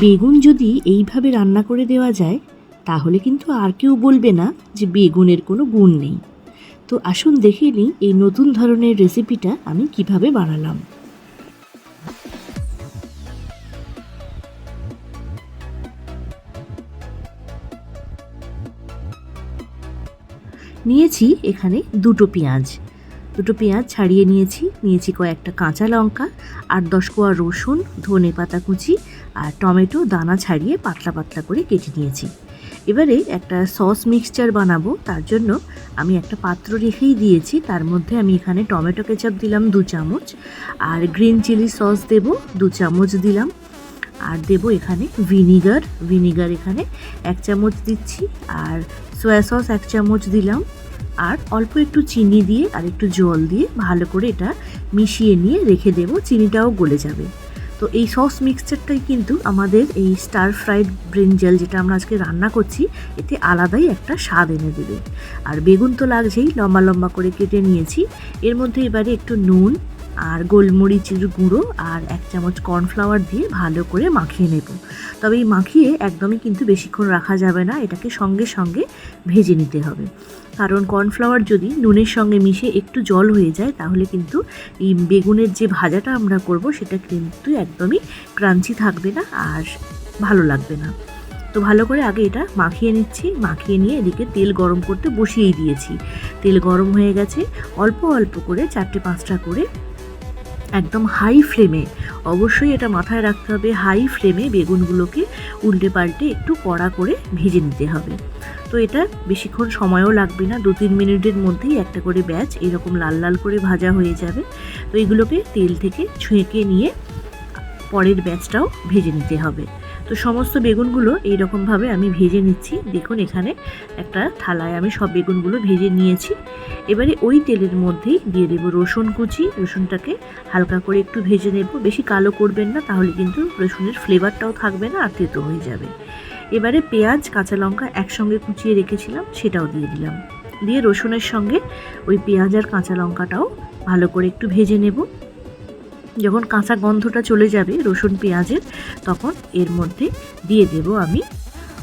বেগুন যদি এইভাবে রান্না করে দেওয়া যায়, তাহলে কিন্তু আর কেউ বলবে না যে বেগুনের কোনো গুণ নেই। তো আসুন দেখে নিই এই নতুন ধরনের রেসিপিটা আমি কীভাবে বানালাম। নিয়েছি এখানে দুটো পেঁয়াজ। দুটো পেঁয়াজ ছাড়িয়ে নিয়েছি। নিয়েছি কয়েকটা কাঁচা লঙ্কা আর দশ কোয়া রসুন ধনে পাতা কুচি আর টমেটো, দানা ছাড়িয়ে পাতলা পাতলা করে কেটে নিয়েছি। এবারে একটা সস মিক্সচার বানাবো, তার জন্য আমি একটা পাত্র রেখেই দিয়েছি। তার মধ্যে আমি এখানে টমেটো কেচাপ দিলাম দু চামচ, আর গ্রিন চিলি সস দেব দু চামচ দিলাম। আর দেব এখানে ভিনিগার ভিনিগার এখানে এক চামচ দিচ্ছি, আর সয়া সস এক চামচ দিলাম। আর অল্প একটু চিনি দিয়ে আর একটু জল দিয়ে ভালো করে এটা মিশিয়ে নিয়ে রেখে দেব, চিনিটাও গলে যাবে। তো এই সস মিক্সচারটাই কিন্তু আমাদের এই স্টার ফ্রাইড ব্রিঞ্জেল যেটা আমরা আজকে রান্না করছি, এতে আলাদাই একটা স্বাদ এনে দেবে। আর বেগুন তো লাগছেই, লম্বা লম্বা করে কেটে নিয়েছি। এর মধ্যে এবারে একটু নুন আর গোলমরিচের গুঁড়ো আর এক চামচ কর্নফ্লাওয়ার দিয়ে ভালো করে মাখিয়ে নেব। তবে এই মাখিয়ে একদমই কিন্তু বেশিক্ষণ রাখা যাবে না, এটাকে সঙ্গে সঙ্গে ভেজে নিতে হবে। কারণ কর্নফ্লাওয়ার যদি নুনের সঙ্গে মিশে একটু জল হয়ে যায়, তাহলে কিন্তু এই বেগুনের যে ভাজাটা আমরা করব, সেটা কিন্তু একদমই ক্রাঞ্চি থাকবে না আর ভালো লাগবে না। তো ভালো করে আগে এটা মাখিয়ে নিচ্ছি, মাখিয়ে নিয়ে এদিকে তেল গরম করতে বসিয়েই দিয়েছি। তেল গরম হয়ে গেছে, অল্প অল্প করে চারটে পাঁচটা করে একদম হাই ফ্লেমে অবশ্যই এটা মাথায় রাখতে হবে হাই ফ্লেমে বেগুনগুলোকে উল্টে পাল্টে একটু কড়া করে ভেজে নিতে হবে। তো এটা বেশিক্ষণ সময়ও লাগবে না দু তিন মিনিটের মধ্যেই একটা করে ব্যাচ এরকম লাল লাল করে ভাজা হয়ে যাবে। তো এগুলোকে তেল থেকে ছুঁকে নিয়ে পরের ব্যাচটাও ভেজে নিতে হবে। তো সমস্ত বেগুনগুলো এইরকমভাবে আমি ভেজে নিচ্ছি। দেখুন এখানে একটা থালায় আমি সব বেগুনগুলো ভেজে নিয়েছি। এবারে ওই তেলের মধ্যেই দিয়ে দেবো রসুন কুচি। রসুনটাকে হালকা করে একটু ভেজে নেব। বেশি কালো করবেন না, তাহলে কিন্তু রসুনের ফ্লেভারটাও থাকবে না, আর তেতো হয়ে যাবে। এবারে পেঁয়াজ, কাঁচা লঙ্কা একসঙ্গে কুচিয়ে রেখেছিলাম, সেটাও দিয়ে দিলাম। দিয়ে রসুনের সঙ্গে ওই পেঁয়াজ আর কাঁচা লঙ্কাটাও ভালো করে একটু ভেজে নেব। যখন কাঁচা গন্ধটা চলে যাবে রসুন পেঁয়াজের, তখন এর মধ্যে দিয়ে দেব আমি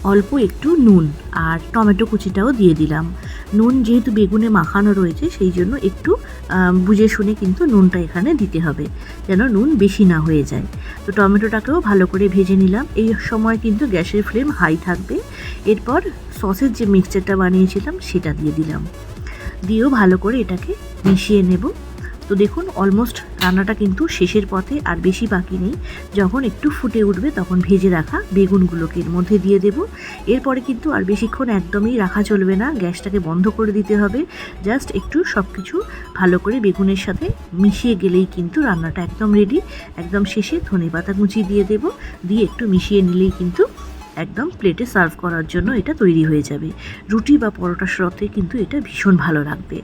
অল্প একটু নুন আর টমেটো কুচিটাও দিয়ে দিলাম। নুন যেহেতু বেগুনে মাখানো রয়েছে, সেই জন্য একটু বুঝে শুনে কিন্তু নুনটা এখানে দিতে হবে, যেন নুন বেশি না হয়ে যায়। তো টমেটোটাকেও ভালো করে ভেজে নিলাম। এই সময় কিন্তু গ্যাসের ফ্লেম হাই থাকবে। এরপর সসের যে মিক্সচারটা বানিয়েছিলাম, সেটা দিয়ে দিলাম। দিয়েও ভালো করে এটাকে মিশিয়ে নেব। তো দেখুন অলমোস্ট রান্নাটা কিন্তু শেষের পথে আর বেশি বাকি নেই। যখন একটু ফুটে উঠবে, তখন ভেজে রাখা বেগুনগুলোকে এর মধ্যে দিয়ে দেব। এরপরে কিন্তু আর বেশিক্ষণ একদমই রাখা চলবে না। গ্যাসটাকে বন্ধ করে দিতে হবে। জাস্ট একটু সব কিছু ভালো করে বেগুনের সাথে মিশিয়ে গেলেই কিন্তু রান্নাটা একদম রেডি একদম শেষে ধনে পাতা কুচি দিয়ে দেব। দিয়ে একটু মিশিয়ে নিলেই কিন্তু একদম প্লেটে সার্ভ করার জন্য এটা তৈরি হয়ে যাবে। রুটি বা পরোটার সাথে কিন্তু এটা ভীষণ ভালো লাগবে।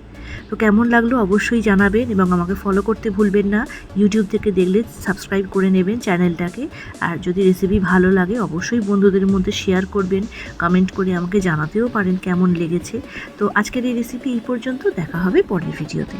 তো কেমন লাগল অবশ্যই জানাবেন এবং আমাকে ফলো করতে ভুলবেন না। ইউটিউব থেকে দেখলে সাবস্ক্রাইব করে নেবেন চ্যানেলটাকে আর যদি রেসিপি ভালো লাগে, অবশ্যই বন্ধুদের মধ্যে শেয়ার করবেন কমেন্ট করে আমাকে জানাতেও পারেন কেমন লেগেছে। তো আজকের এই রেসিপি এই পর্যন্ত, দেখা হবে পরের ভিডিওতে